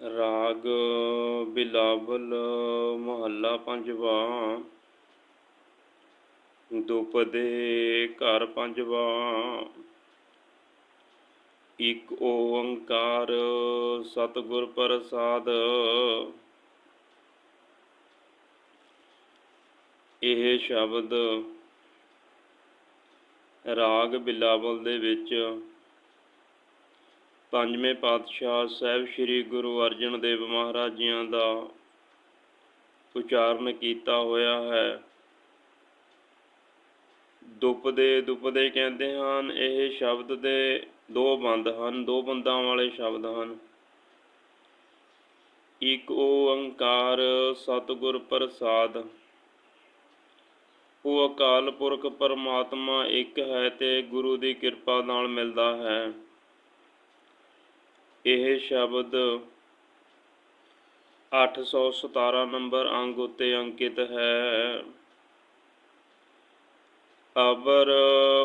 ਰਾਗ ਬਿਲਾਵਲ ਮਹੱਲਾ ਪੰਜਵਾ। ਦੁਪਦੇ ਘਰ ਪੰਜਵਾ। ਇਕ ਓੰਕਾਰ ਸਤਿਗੁਰ ਪ੍ਰਸਾਦ। ਇਹ ਸ਼ਬਦ ਰਾਗ ਬਿਲਾਵਲ ਦੇ ਵਿੱਚ ਪੰਜਵੇਂ ਪਾਤਸ਼ਾਹ ਸਾਹਿਬ ਸ੍ਰੀ ਗੁਰੂ ਅਰਜਨ ਦੇਵ ਮਹਾਰਾਜ ਜੀਆਂ ਦਾ ਉਚਾਰਨ ਕੀਤਾ ਹੋਇਆ ਹੈ। ਦੁਪਦੇ ਦੁਪਦੇ ਕਹਿੰਦੇ ਹਨ, ਇਹ ਸ਼ਬਦ ਦੇ ਦੋ ਬੰਦ ਹਨ, ਦੋ ਬੰਦਾਂ ਵਾਲੇ ਸ਼ਬਦ ਹਨ। ਇਕ ਓੰਕਾਰ ਸਤਿਗੁਰ ਪ੍ਰਸਾਦ, ਉਹ ਅਕਾਲ ਪੁਰਖ ਪਰਮਾਤਮਾ ਇੱਕ ਹੈ ਤੇ ਗੁਰੂ ਦੀ ਕਿਰਪਾ ਨਾਲ ਮਿਲਦਾ ਹੈ। ਇਹ ਸ਼ਬਦ 817 ਨੰਬਰ ਅੰਗ ਉਤੇ ਅੰਕਿਤ ਹੈ। ਅਬਰ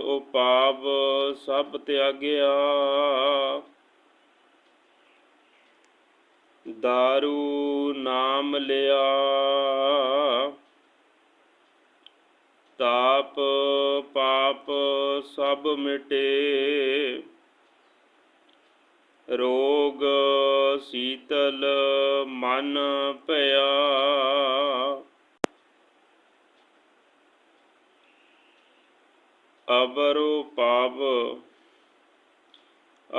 ਉਪਾਵ ਸਭ ਤਿਆਗਿਆ। ਦਾਰੂ ਨਾਮ ਲਿਆ। ਤਾਪ ਪਾਪ ਸਭ ਮਿਟੇ। ਰੋਗ ਸੀਤਲ ਮਨ ਭਇਆ ਅਬਰੋ ਪਾਪ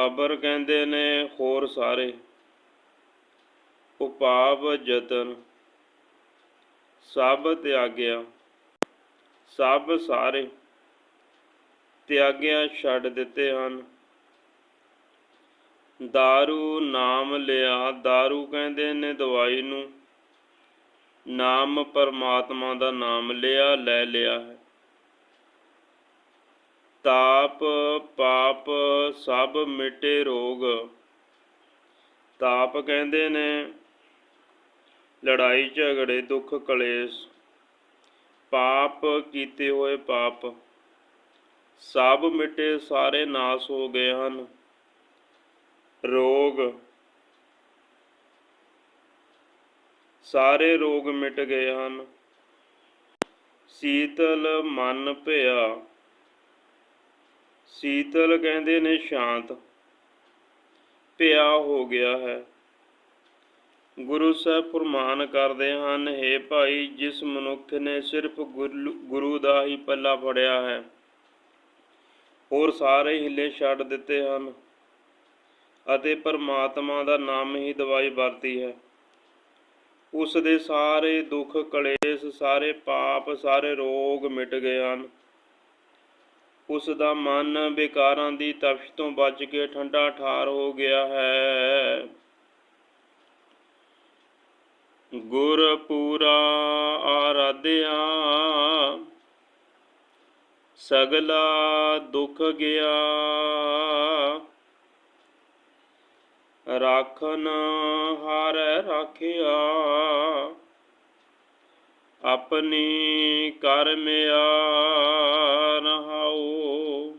ਅਬਰ ਕਹਿੰਦੇ ਨੇ ਹੋਰ ਸਾਰੇ। ਉਪਾਵ ਜਤਨ। ਸਭ ਤਿਆਗਿਆ। ਸਭ ਸਾਰੇ। ਤਿਆਗਿਆ ਛੱਡ ਦਿੱਤੇ ਹਨ। दारू ਨਾਮ ਲਿਆ दारू ਕਹਿੰਦੇ ਨੇ ਦਵਾਈ ਨੂੰ ਨਾਮ ਪਰਮਾਤਮਾ ਦਾ ਨਾਮ ਲਿਆ ਲੈ ਲਿਆ ਹੈ ਤਾਪ ਪਾਪ ਸਭ ਮਿਟੇ ਰੋਗ ਤਾਪ ਕਹਿੰਦੇ ਨੇ ਲੜਾਈ ਝਗੜੇ ਦੁੱਖ ਕਲੇਸ਼ ਪਾਪ ਕੀਤੇ ਹੋਏ ਪਾਪ ਸਭ ਮਿਟੇ ਸਾਰੇ ਨਾਸ ਹੋ ਗਏ ਹਨ ਰੋਗ। ਸਾਰੇ ਰੋਗ ਮਿਟ ਗਏ ਹਨ। ਸੀਤਲ ਮਨ ਭਇਆ। ਸੀਤਲ ਕਹਿੰਦੇ ਨੇ ਸ਼ਾਂਤ। ਭਿਆ ਹੋ ਗਿਆ ਹੈ। ਗੁਰੂ ਸਾਹਿਬ ਫਰਮਾਨ ਕਰਦੇ ਹਨ हे ਭਾਈ, ਜਿਸ ਮਨੁੱਖ ਨੇ ਸਿਰਫ ਗੁਰੂ- ਗੁਰੂ ਦਾ ਹੀ ਪੱਲਾ ਫੜਿਆ ਹੈ, ਹੋਰ ਸਾਰੇ ਹਿੱਲੇ ਛੱਡ ਦਿੱਤੇ ਹਨ। ਅਤੇ ਪਰਮਾਤਮਾ ਦਾ ਨਾਮ ਹੀ ਦਵਾਈ ਵਰਤੀ ਹੈ। ਉਸ ਦੇ ਸਾਰੇ ਦੁੱਖ, ਕਲੇਸ਼, ਸਾਰੇ ਪਾਪ, ਸਾਰੇ ਰੋਗ ਮਿਟ ਗਏ ਹਨ। ਉਸ ਦਾ ਮਨ ਵਿਕਾਰਾਂ ਦੀ ਤਪਸ਼ ਤੋਂ ਬਚ ਕੇ ਠੰਡਾ ਠਾਰ ਹੋ ਗਿਆ ਹੈ। ਗੁਰ ਪੂਰਾ ਆਰਾਧਿਆ, ਸਗਲਾ ਦੁੱਖ ਗਿਆ। ਰਾਖਨ ਹਾਰ ਰਾਖਿਆ, ਆਪਣੀ ਕਰਮਿਆ ਰਹਾਉ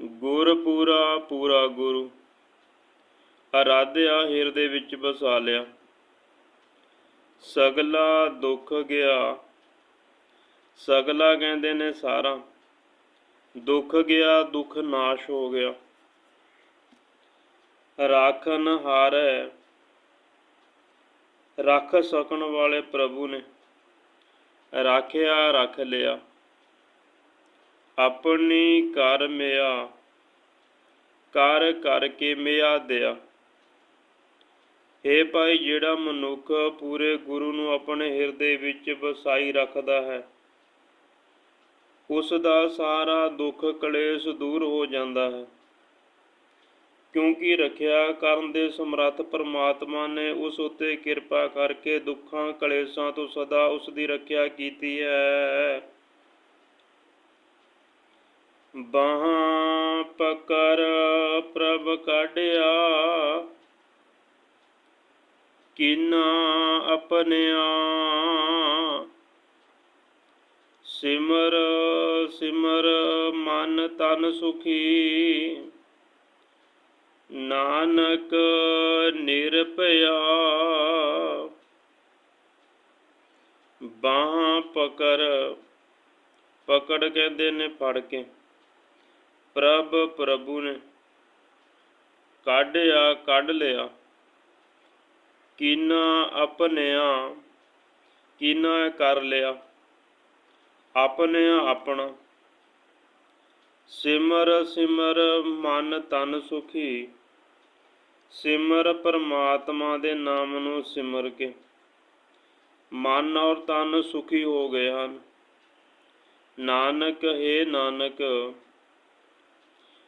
ਗੁਰ ਪੂਰਾ ਪੂਰਾ ਗੁਰੂ, ਅਰਾਧਿਆ ਹਿਰਦੇ ਵਿੱਚ ਵਸਾ ਲਿਆ। ਸਗਲਾ ਦੁੱਖ ਗਿਆ, ਸਗਲਾ ਕਹਿੰਦੇ ਨੇ ਸਾਰਾ, ਦੁੱਖ ਗਿਆ, ਦੁੱਖ ਨਾਸ਼ ਹੋ ਗਿਆ। ਰਾਖਨ ਹਾਰੈ, ਰੱਖ ਸਕਣ ਵਾਲੇ ਪ੍ਰਭੂ ਨੇ। ਰਾਖਿਆ ਰੱਖ ਲਿਆ, ਆਪਣੀ ਕਰ ਮਿਆ ਕਰ ਕਰਕੇ ਮਿਆ ਦਿਆ। ਏ ਭਾਈ ਜਿਹੜਾ ਮਨੁੱਖ ਪੂਰੇ ਗੁਰੂ ਨੂੰ ਆਪਣੇ ਹਿਰਦੇ ਵਿੱਚ ਵਸਾਈ ਰੱਖਦਾ ਹੈ ਉਸ ਦਾ ਸਾਰਾ ਦੁੱਖ ਕਲੇਸ਼ ਦੂਰ ਹੋ ਜਾਂਦਾ ਹੈ। ਕਿਉਂਕਿ ਰੱਖਿਆ ਕਰਨ ਦੇ ਸਮਰੱਥ ਪਰਮਾਤਮਾ ਨੇ ਉਸ ਉੱਤੇ ਕਿਰਪਾ ਕਰਕੇ ਦੁੱਖਾਂ, ਕਲੇਸ਼ਾਂ ਤੋਂ ਸਦਾ ਉਸ ਦੀ ਰੱਖਿਆ ਕੀਤੀ ਹੈ। ਬਾਹਾਂ ਪਕਰ ਪ੍ਰਭ ਕਾਢਿਆ, ਕਿਨਾ ਆਪਣਿਆ, ਸਿਮਰ ਸਿਮਰ ਮਨ ਤਨ ਸੁਖੀ। ਨਾਨਕ ਨਿਰਭਇਆ ਬਾਹਾਂ ਪਕੜ ਪਕੜ ਕਹਿੰਦੇ ਨੇ ਫੜ ਕੇ। ਪ੍ਰਭ ਪ੍ਰਭੂ ਨੇ ਕੱਢਿਆ, ਕੱਢ ਲਿਆ। ਕੀਨਾ ਆਪਣਿਆ, ਕੀਨਾ ਕਰ ਲਿਆ। ਆਪਣੇ ਆਪਣਾ। ਸਿਮਰ ਸਿਮਰ ਮਨ ਤਨ ਸੁਖੀ। ਸਿਮਰ ਪਰਮਾਤਮਾ ਦੇ ਨਾਮ ਨੂੰ ਸਿਮਰ ਕੇ। ਮਨ ਔਰ ਤਨ ਸੁਖੀ ਹੋ ਗਏ ਹਨ। ਨਾਨਕ, ਹੈ ਨਾਨਕ,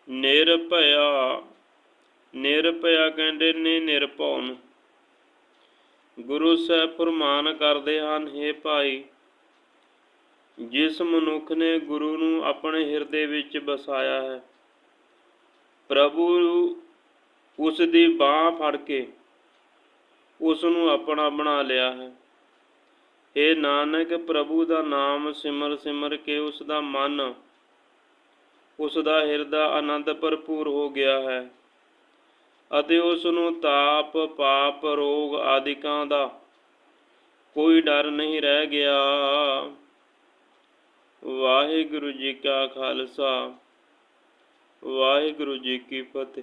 ਨਿਰਭਇਆ ਨਿਰਭਇਆ ਕਹਿੰਦੇ ਨੇ ਨਿਰਭਉ ਨੂੰ ਗੁਰੂ ਸਾਹਿਬ ਫਰਮਾਨ ਕਰਦੇ ਹਨ हे ਭਾਈ, ਜਿਸ ਮਨੁੱਖ ਨੇ ਗੁਰੂ ਨੂੰ ਆਪਣੇ ਹਿਰਦੇ ਵਿੱਚ ਬਸਾਇਆ ਹੈ, ਪ੍ਰਭੂ ਉਸ ਦੀ ਬਾਹ ਫੜ ਕੇ ਉਸ ਨੂੰ ਆਪਣਾ ਬਣਾ ਲਿਆ ਹੈ। ਇਹ ਨਾਨਕ, ਪ੍ਰਭੂ ਦਾ ਨਾਮ ਸਿਮਰ ਸਿਮਰ ਕੇ ਉਸ ਦਾ ਮਨ, ਉਸ ਦਾ ਹਿਰਦਾ ਆਨੰਦ ਭਰਪੂਰ ਹੋ ਗਿਆ ਹੈ ਅਤੇ ਉਸ ਨੂੰ ਤਾਪ, ਪਾਪ, ਰੋਗ ਆਦਿਕਾਂ ਦਾ ਕੋਈ ਡਰ ਨਹੀਂ ਰਹਿ ਗਿਆ। ਵਾਹਿਗੁਰੂ ਜੀ ਕਾ ਖਾਲਸਾ, ਵਾਹਿਗੁਰੂ ਜੀ ਕੀ ਫਤਿਹ।